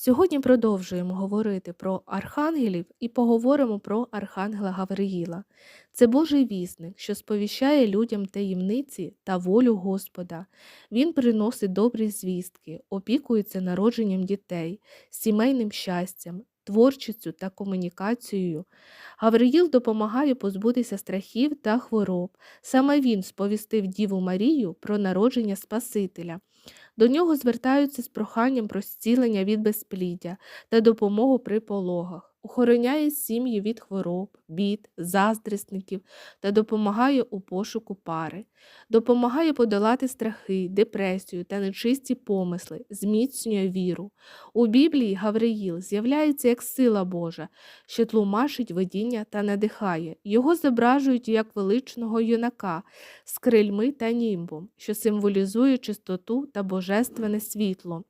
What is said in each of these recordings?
Сьогодні продовжуємо говорити про архангелів і поговоримо про архангела Гавриїла. Це Божий вісник, що сповіщає людям таємниці та волю Господа. Він приносить добрі звістки, опікується народженням дітей, сімейним щастям, творчістю та комунікацією. Гавриїл допомагає позбутися страхів та хвороб. Саме він сповістив Діву Марію про народження Спасителя. До нього звертаються з проханням про зцілення від безпліддя та допомогу при пологах, охороняє сім'ї від хвороб, бід, заздрісників та допомагає у пошуку пари, допомагає подолати страхи, депресію та нечисті помисли, зміцнює віру. У Біблії Гавриїл з'являється як сила Божа, що тлумачить видіння та надихає. Його зображують як величного юнака з крильми та німбом, що символізує чистоту та божественне світло.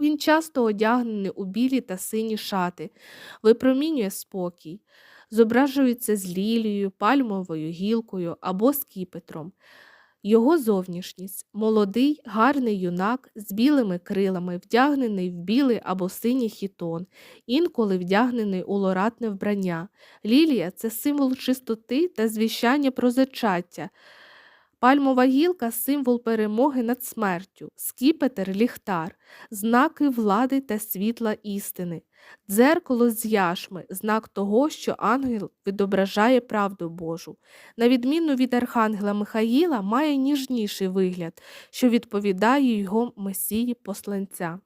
Він часто одягнений у білі та сині шати, випромінює спокій, зображується з лілією, пальмовою гілкою або скіпетром. Його зовнішність молодий, гарний юнак з білими крилами, вдягнений в білий або синій хітон, інколи вдягнений у лоратне вбрання. Лілія це символ чистоти та звіщання про зачаття. Пальмова гілка символ перемоги над смертю, скіпетр ліхтар, знаки влади та світла істини, дзеркало з яшми, знак того, що ангел відображає правду Божу. На відміну від архангела Михаїла, має ніжніший вигляд, що відповідає його месії посланця.